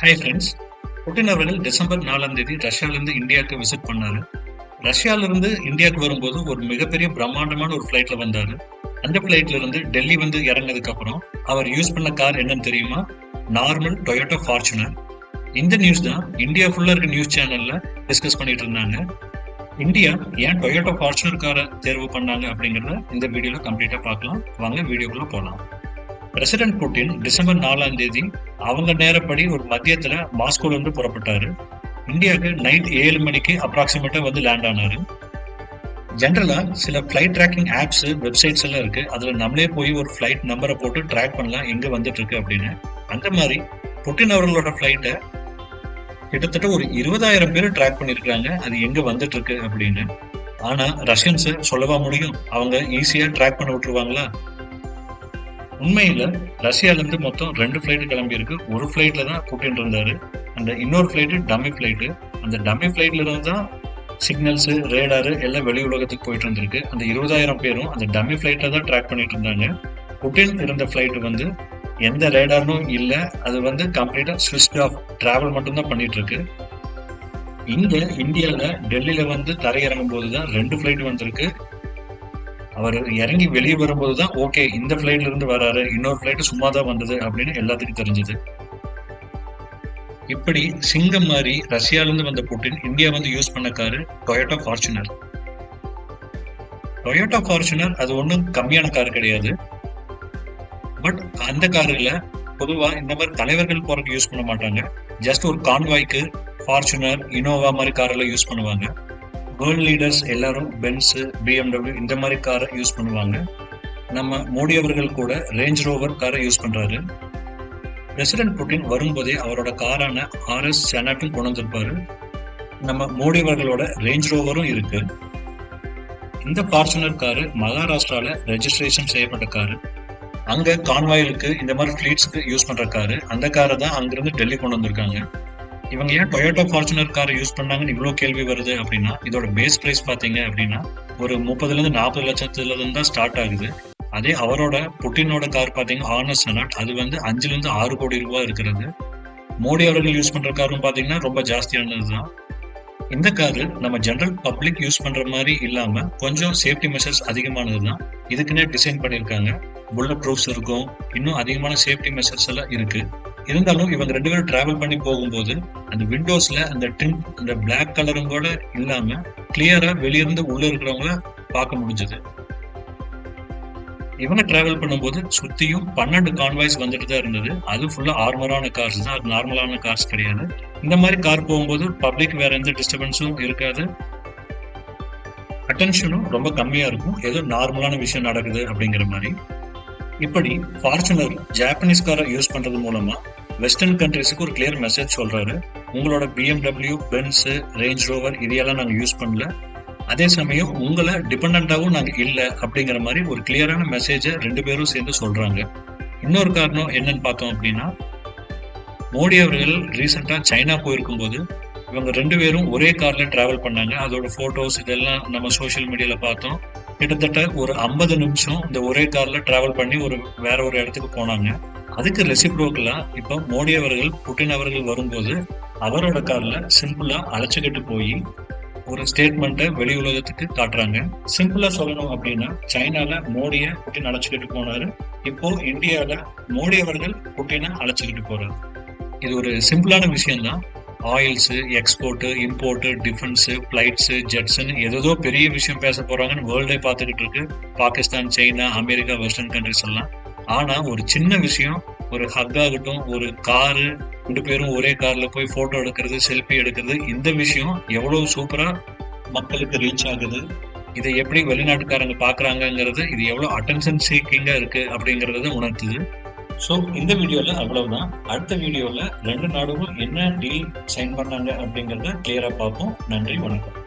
Hi friends Putin அவர்கள் December நாலாம் தேதி ரஷ்யாவிலிருந்து இந்தியாவுக்கு விசிட் பண்ணாரு. ரஷ்யாவிலிருந்து இந்தியாவுக்கு வரும்போது ஒரு மிகப்பெரிய பிரம்மாண்டமான ஒரு ஃப்ளைட்ல வந்தாரு. அந்த ஃப்ளைட்ல இருந்து டெல்லி வந்து இறங்கினதுக்கு அப்புறம் அவர் யூஸ் பண்ண கார் என்னன்னு தெரியுமா? நார்மல் டொயோட்டோ ஃபார்ச்சுனர் இந்த நியூஸ் தான் இந்தியா ஃபுல்லா இருக்க நியூஸ் சேனல்ல டிஸ்கஸ் பண்ணிட்டு இருந்தாங்க. இந்தியா ஏன் டொயோட்டோ ஃபார்ச்சுனர் காரை தேர்வு பண்ணாங்க அப்படிங்கறத இந்த வீடியோல கம்ப்ளீட்டா பார்க்கலாம். வாங்க வீடியோக்குள்ள போகலாம் பிரசிடென்ட் புட்டின் டிசம்பர் நாலாம் தேதி அவங்க நேரப்படி ஒரு மதியத்துல மாஸ்கோல இருந்து புறப்பட்டாரு. இந்தியாவுக்கு நைட் ஏழு மணிக்கு அப்ராக்சிமேட்டா வந்து லேண்ட் ஆனாரு. ஜென்ரலா சில ஃபிளைட் ட்ராக்கிங் ஆப்ஸ் வெப்சைட்ஸ் எல்லாம் இருக்கு. அதுல நம்மளே போய் ஒரு ஃபிளைட் நம்பரை போட்டு ட்ராக் பண்ணலாம் எங்க வந்துட்டு இருக்கு அப்படின்னு. அந்த மாதிரி புட்டின் அவர்களோட ஃபிளைட்டை கிட்டத்தட்ட ஒரு இருபதாயிரம் பேர் ட்ராக் பண்ணிருக்காங்க அது எங்க வந்துட்டு இருக்கு அப்படின்னு. ஆனா ரஷ்யன்ஸ் சொல்லவா முடியும்? அவங்க ஈஸியா ட்ராக் பண்ண விட்டுருவாங்களா? உண்மையில் ரஷ்யாலேருந்து மொத்தம் ரெண்டு ஃப்ளைட்டு கிளம்பியிருக்கு. ஒரு ஃப்ளைட்டில் தான் புட்டின் இருந்தாரு. அந்த இன்னொரு ஃப்ளைட்டு டம்மி ஃப்ளைட்டு அந்த டம்மி ஃப்ளைட்ல இருந்து தான் சிக்னல்ஸு ரேடாரு எல்லாம் வெளி உலகத்துக்கு போயிட்டு இருந்திருக்கு அந்த இருபதாயிரம் பேரும் அந்த டம்மி ஃப்ளைட்டில் தான் ட்ராக் பண்ணிட்டு இருந்தாங்க. புட்டின் இருந்த ஃப்ளைட்டு வந்து எந்த ரேடாரும் இல்லை. அது வந்து கம்ப்ளீட்டாக ஸ்விட்ச் ஆஃப் டிராவல் மட்டும்தான் பண்ணிட்டு இருக்கு இங்கே இந்தியாவில் டெல்லியில் வந்து தரையிறங்கும் போது தான் ரெண்டு ஃப்ளைட் வந்திருக்கு. அவர் இறங்கி வெளியே வரும்போது தான் ஓகே இந்த ஃப்ளைட்ல இருந்து வராரு இன்னொரு ஃப்ளைட் சும்மா தான் வந்தது அப்படின்னு எல்லாத்துக்கும் தெரிஞ்சது. இப்படி சிங்கம் மாதிரி ரஷ்யால இருந்து வந்த புட்டின் இந்தியா வந்து யூஸ் பண்ண car Toyota Fortuner Toyota Fortuner அது ஒன்றும் கம்மியான கார் கிடையாது. பட் அந்த காருல பொதுவா இந்த மாதிரி தலைவர்கள் போறதுக்கு யூஸ் பண்ண மாட்டாங்க. ஜஸ்ட் ஒரு கான்வாய்க்கு ஃபார்ச்சுனர் இனோவா மாதிரி காரெல்லாம் யூஸ் பண்ணுவாங்க. வேர்ல்ட் லீடர்ஸ் எல்லாரும் பென்ஸ் பிஎம்டபிள்யூ இந்த மாதிரி காரை யூஸ் பண்ணுவாங்க. நம்ம மோடி அவர்கள் கூட ரேஞ்ச் ரோவர் காரை யூஸ் பண்றாரு. பிரசிடென்ட் புட்டின் வரும்போதே அவரோட காரான ஆர்எஸ் செனாட்டும் கொண்டு வந்திருப்பாரு. நம்ம மோடி அவர்களோட ரேஞ்ச் ரோவரும் இருக்கு. இந்த ஃபார்ச்சுனர் காரு மகாராஷ்டிரால ரெஜிஸ்ட்ரேஷன் செய்யப்பட்ட காரு அங்க கான்வாயிலுக்கு இந்த மாதிரி ஃபிளீட்ஸ்க்கு யூஸ் பண்ற காரு அந்த காரை தான் அங்கிருந்து டெல்லி கொண்டு வந்திருக்காங்க. இவங்க ஏன் டொயோட்டோ ஃபார்ச்சுனர் காரை யூஸ் பண்ணாங்கன்னு இவ்வளோ கேள்வி வருது அப்படின்னா இதோட பேஸ் பிரைஸ் பார்த்தீங்க அப்படின்னா ஒரு முப்பதுல இருந்து நாற்பது லட்சத்துல இருந்து தான் ஸ்டார்ட் ஆகுது. அதே அவரோட புட்டினோட கார் பார்த்தீங்கன்னா ஆனஸ் சனாட் அது வந்து அஞ்சுல இருந்து ஆறு கோடி ரூபாய் இருக்கிறது. மோடி அவர்கள் யூஸ் பண்ற காரும் பார்த்தீங்கன்னா ரொம்ப ஜாஸ்தியானது தான் இந்த காரு நம்ம ஜென்ரல் பப்ளிக் யூஸ் பண்ற மாதிரி இல்லாம கொஞ்சம் சேஃப்டி மெஷர்ஸ் அதிகமானது தான் இதுக்குன்னே டிசைன் பண்ணியிருக்காங்க. புல்லட் ப்ரூஃப்ஸ் இருக்கும். இன்னும் அதிகமான சேஃப்டி மெஷர்ஸ் எல்லாம் இருக்கு. இருந்தாலும் இவங்க ரெண்டு பேரும் டிராவல் பண்ணி போகும்போது அந்த விண்டோஸ்ல அந்த ட்ரிம் அந்த பிளாக் கலரும் கூட இல்லாம கிளியரா வெளியிருந்து உள்ள இருக்கிறவங்கள பார்க்க முடிஞ்சது. இவங்க டிராவல் பண்ணும்போது சுத்தியும் பன்னெண்டு கான்வாய்ஸ் வந்துட்டு தான் இருந்தது. அது ஃபுல்லா ஆர்மரான கார்ஸ் தான். அது நார்மலான கார்ஸ் கிடையாது. இந்த மாதிரி கார் போகும்போது பப்ளிக் வேற எந்த டிஸ்டர்பன்ஸும் இருக்காது. அட்டென்ஷனும் ரொம்ப கம்மியா இருக்கும். ஏதோ நார்மலான விஷயம் நடக்குது அப்படிங்கிற மாதிரி. இப்படி ஃபார்ச்சுனர் ஜாப்பனீஸ் காரை யூஸ் பண்றது மூலமா வெஸ்டர்ன் கண்ட்ரிஸுக்கு ஒரு கிளியர் மெசேஜ் சொல்றாரு. உங்களோட பிஎம்டபிள்யூ பென்ஸ் ரேஞ்ச் ரோவர் இதையெல்லாம் நாங்கள் யூஸ் பண்ணல. அதே சமயம் உங்களை டிபெண்டாகவும் நாங்கள் இல்லை அப்படிங்கிற மாதிரி ஒரு கிளியரான மெசேஜை ரெண்டு பேரும் சேர்ந்து சொல்றாங்க. இன்னொரு காரணம் என்னன்னு பார்த்தோம் அப்படின்னா மோடி அவர்கள் ரீசெண்டாக சைனா போயிருக்கும் போது இவங்க ரெண்டு பேரும் ஒரே கார்ல டிராவல் பண்ணாங்க. அதோட போட்டோஸ் இதெல்லாம் நம்ம சோசியல் மீடியால பார்த்தோம். கிட்டத்தட்ட ஒரு ஐம்பது நிமிஷம் இந்த ஒரே கார்ல டிராவல் பண்ணி ஒரு வேற ஒரு இடத்துக்கு போனாங்க. அதுக்கு ரெசிப்ரோக்கலா இப்போ மோடி அவர்கள் புட்டின் அவர்கள் வரும்போது அவரோட கார்ல சிம்பிளா அழைச்சுக்கிட்டு போய் ஒரு ஸ்டேட்மெண்ட்டை வெளி உலகத்துக்கு காட்டுறாங்க. சிம்பிளா சொல்லணும் அப்படின்னா சைனால மோடிய புட்டின் அழைச்சுக்கிட்டு போனாரு. இப்போ இந்தியால மோடி அவர்கள் புட்டினை அழைச்சுக்கிட்டு போறாரு. இது ஒரு சிம்பிளான விஷயம் தான் oils export import defence flights ஜெட்ஸ்னு ஏதோ பெரிய விஷயம் பேச போறாங்கன்னு வேர்ல்டே பார்த்துக்கிட்டு இருக்கு. Pakistan China America western countries எல்லாம். ஆனா ஒரு சின்ன விஷயம் ஒரு ஹக் ஆகட்டும் ஒரு காரு ரெண்டு பேரும் ஒரே கார்ல போய் போட்டோ எடுக்கிறது செல்ஃபி எடுக்கிறது இந்த விஷயம் எவ்வளவு சூப்பரா மக்களுக்கு ரீச் ஆகுது இதை எப்படி வெளிநாட்டுக்காரங்க பாக்குறாங்கிறது இது எவ்வளவு அட்டென்ஷன் சீக்கிங்கா இருக்கு அப்படிங்கறத உணர்த்துது. ஸோ இந்த வீடியோல அவ்வளவுதான். அடுத்த வீடியோல ரெண்டு நாடுகளும் என்ன டீல் சைன் பண்ணாங்க அப்படிங்கறத கிளியரா பார்ப்போம். நன்றி வணக்கம்.